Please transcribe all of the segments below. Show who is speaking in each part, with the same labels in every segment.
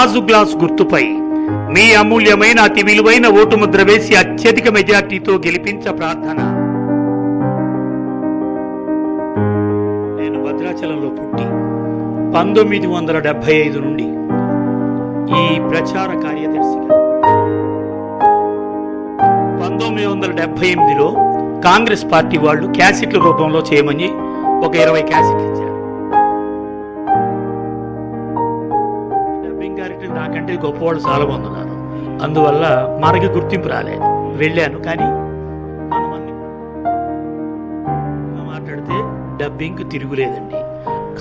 Speaker 1: గాజు గ్లాస్ గుర్తుపై మీ అమూల్యమైన అతి విలువైన ఓటు ముద్ర వేసి అత్యధిక మెజార్టీతో గెలిపించ ప్రార్థన. నేను భద్రాచలంలో పుట్టి పంతొమ్మిది వందల డెబ్బై ఐదు నుండి ఈ ప్రచార కార్యదర్శిగా పంతొమ్మిది వందల డెబ్బై ఎనిమిదిలో కాంగ్రెస్ పార్టీ వాళ్ళు క్యాసెట్ల రూపంలో చేయమని ఒక ఇరవై క్యాసెట్లు ఇచ్చారు. నాకంటే గొప్పవాళ్ళు చాలా మంది ఉన్నారు అందువల్ల మనకి గుర్తింపు రాలేదు. వెళ్ళాను కానీ మాట్లాడితే డబ్బింగ్ తిరుగులేదండి.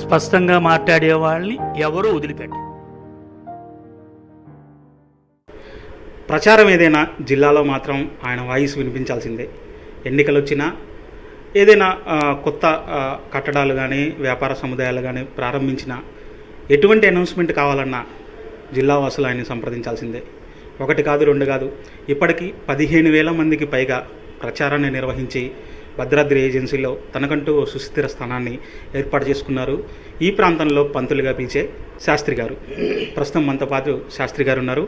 Speaker 1: స్పష్టంగా మాట్లాడే వాళ్ళని ఎవరూ వదిలిపెట్టారు
Speaker 2: ప్రచారం ఏదైనా జిల్లాలో మాత్రం ఆయన వాయిస్ వినిపించాల్సిందే. ఎన్నికలు వచ్చినా ఏదైనా కొత్త కట్టడాలు కానీ వ్యాపార సముదాయాలు కానీ ప్రారంభించినా ఎటువంటి అనౌన్స్మెంట్ కావాలన్నా జిల్లావాసులు ఆయన్ని సంప్రదించాల్సిందే. ఒకటి కాదు రెండు కాదు. ఇప్పటికీ పదిహేను వేల మందికి పైగా ప్రచారాన్ని నిర్వహించి భద్రాద్రి ఏజెన్సీలో తనకంటూ సుస్థిర స్థానాన్ని ఏర్పాటు చేసుకున్నారు. ఈ ప్రాంతంలో పంతులుగా పిలిచే శాస్త్రి గారు. ప్రస్తుతం మనతో పాటు శాస్త్రి గారు ఉన్నారు.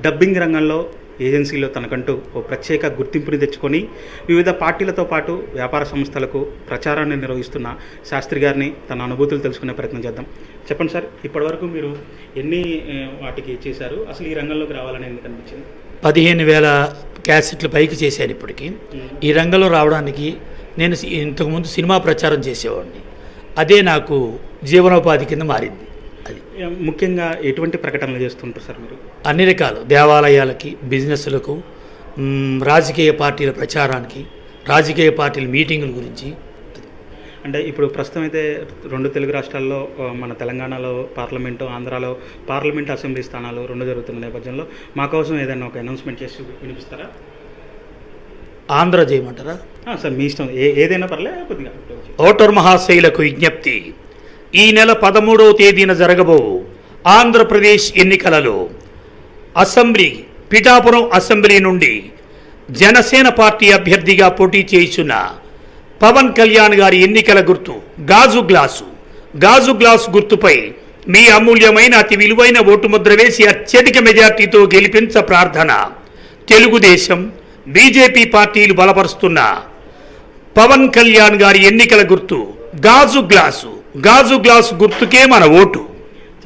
Speaker 2: డబ్బింగ్ రంగంలో ఏజెన్సీలో తనకంటూ ఓ ప్రత్యేక గుర్తింపుని తెచ్చుకొని వివిధ పార్టీలతో పాటు వ్యాపార సంస్థలకు ప్రచారాన్ని నిర్వహిస్తున్న శాస్త్రి గారిని తన అనుభూతులు తెలుసుకునే ప్రయత్నం చేద్దాం. చెప్పండి సార్ ఇప్పటివరకు మీరు ఎన్ని వాటికి చేశారు? అసలు ఈ రంగంలోకి రావాలని ఎందుకు అనిపించింది?
Speaker 1: పదిహేను వేల క్యాసెట్లు పైకి చేశాను ఇప్పటికి. ఈ రంగంలో రావడానికి నేను ఇంతకుముందు సినిమా ప్రచారం చేసేవాడిని. అదే నాకు జీవనోపాధి కింద మారింది.
Speaker 2: ముఖ్యంగా ఎటువంటి ప్రకటనలు చేస్తుంటారు సార్ మీరు?
Speaker 1: అన్ని రకాలు. దేవాలయాలకి బిజినెస్లకు రాజకీయ పార్టీల ప్రచారానికి రాజకీయ పార్టీల మీటింగుల గురించి.
Speaker 2: అంటే ఇప్పుడు ప్రస్తుతం అయితే రెండు తెలుగు రాష్ట్రాల్లో మన తెలంగాణలో పార్లమెంటు ఆంధ్రాలో పార్లమెంట్ అసెంబ్లీ స్థానాలు రెండు జరుగుతున్న నేపథ్యంలో మా కోసం ఏదైనా ఒక అనౌన్స్మెంట్ చేసి వినిపిస్తారా?
Speaker 1: ఆంధ్ర చేయమంటారా?
Speaker 2: సార్ మీ ఇష్టం. ఏ ఏదైనా పర్లే కొద్దిగా.
Speaker 1: ఓటర్ మహాశైలకు విజ్ఞప్తి. ఈ నెల పదమూడవ తేదీన జరగబో ఆంధ్రప్రదేశ్ ఎన్నికలలో అసెంబ్లీ పిఠాపురం అసెంబ్లీ నుండి జనసేన పార్టీ అభ్యర్థిగా పోటీ చేయుచున్న పవన్ కళ్యాణ్ గారి ఎన్నికల గుర్తు గాజు గ్లాసు. గాజు గ్లాసు గుర్తుపై మీ అమూల్యమైన అతి విలువైన ఓటు ముద్ర వేసి అత్యధిక మెజార్టీతో గెలిపించ ప్రార్థన. తెలుగుదేశం బీజేపీ పార్టీలు బలపరుస్తున్న పవన్ కళ్యాణ్ గారి ఎన్నికల గుర్తు గాజు గ్లాసు. గాజు గ్లాసు గుర్తుకే మన ఓటు.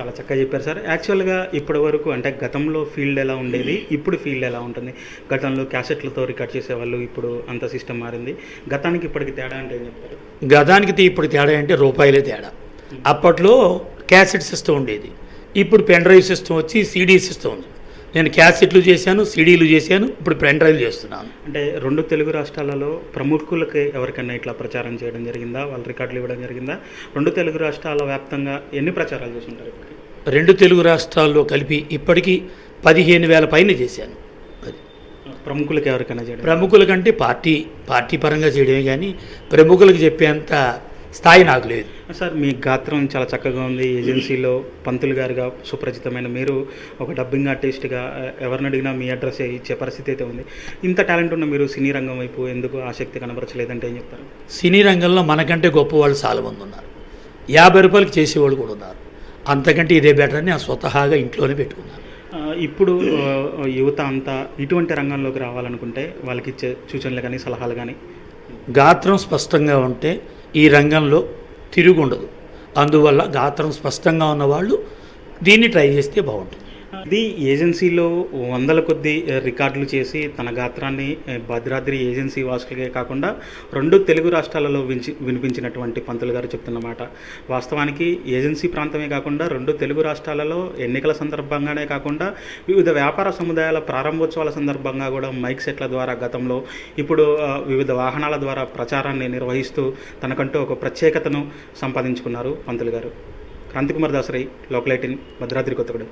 Speaker 2: చాలా చక్కగా చెప్పారు సార్. యాక్చువల్గా ఇప్పటి వరకు అంటే గతంలో ఫీల్డ్ ఎలా ఉండేది ఇప్పుడు ఫీల్డ్ ఎలా ఉంటుంది? గతంలో క్యాసెట్లతో రికార్డ్ చేసేవాళ్ళు ఇప్పుడు అంత సిస్టమ్ మారింది. గతానికి ఇప్పటికి తేడా అంటే ఏం చెప్తారు?
Speaker 1: గదానికి తీ- ఇప్పుడు తేడా అంటే రూపాయలే తేడా. అప్పట్లో క్యాసెట్ సిస్టమ్ ఉండేది. ఇప్పుడు పెన్ డ్రైవ్ సిస్టమ్ వచ్చి సీడీ సిస్టమ్ ఉంది. నేను క్యాసెట్లు చేశాను సీడీలు చేశాను ఇప్పుడు పెన్ డ్రైవ్ చేస్తున్నాను.
Speaker 2: అంటే రెండు తెలుగు రాష్ట్రాలలో ప్రముఖులకి ఎవరికైనా ఇట్లా ప్రచారం చేయడం జరిగిందా? వాళ్ళ రికార్డులు ఇవ్వడం జరిగిందా? రెండు తెలుగు రాష్ట్రాల వ్యాప్తంగా ఎన్ని ప్రచారాలు చేస్తుంటారు
Speaker 1: రెండు తెలుగు రాష్ట్రాల్లో కలిపి ఇప్పటికీ పదిహేను వేల పైన చేశాను. అది.
Speaker 2: ప్రముఖులకి ఎవరికైనా చేయడం?
Speaker 1: ప్రముఖుల కంటే పార్టీ పార్టీ పరంగా చేయడమే కానీ ప్రముఖులకు చెప్పేంత స్థాయి నాకు లేదు.
Speaker 2: సార్ మీ గాత్రం చాలా చక్కగా ఉంది. ఏజెన్సీలో పంతులు గారుగా సుపరిచితమైన మీరు ఒక డబ్బింగ్ ఆర్టిస్ట్గా ఎవరిని అడిగినా మీ అడ్రస్ ఇచ్చే పరిస్థితి అయితే ఉంది. ఇంత టాలెంట్ ఉన్న మీరు సినీ రంగం వైపు ఎందుకు ఆసక్తి కనబరచలేదంటే ఏం చెప్తారు?
Speaker 1: సినీ రంగంలో మనకంటే గొప్ప వాళ్ళు చాలా మంది ఉన్నారు. యాభై రూపాయలకి చేసేవాళ్ళు కూడా ఉన్నారు. అంతకంటే ఇదే బెటర్ అని ఆ స్వతహాగా ఇంట్లోనే పెట్టుకున్నాను
Speaker 2: ఆ, ఇప్పుడు యువత అంతా ఇటువంటి రంగంలోకి రావాలనుకుంటే వాళ్ళకి ఇచ్చే సూచనలు కానీ సలహాలు కానీ?
Speaker 1: గాత్రం స్పష్టంగా ఉంటే ఈ రంగంలో తిరుగుండదు. అందువల్ల గాత్రం స్పష్టంగా ఉన్నవాళ్ళు దీన్ని ట్రై చేస్తే బాగుంటుంది.
Speaker 2: ఇది ఏజెన్సీలో వందల కొద్ది రికార్డులు చేసి తన గాత్రాన్ని భద్రాద్రి ఏజెన్సీ వాసులకే కాకుండా రెండు తెలుగు రాష్ట్రాలలో వించి వినిపించినటువంటి పంతులు గారు చెప్తున్నమాట. వాస్తవానికి ఏజెన్సీ ప్రాంతమే కాకుండా రెండు తెలుగు రాష్ట్రాలలో ఎన్నికల సందర్భంగానే కాకుండా వివిధ వ్యాపార సముదాయాల ప్రారంభోత్సవాల సందర్భంగా కూడా మైక్ సెట్ల ద్వారా గతంలో ఇప్పుడు వివిధ వాహనాల ద్వారా ప్రచారాన్ని నిర్వహిస్తూ తనకంటూ ఒక ప్రత్యేకతను సంపాదించుకున్నారు పంతులు గారు. క్రాంతికుమార్ దాసరై లోకలైటిన్ భద్రాద్రి కొత్తగూడెం.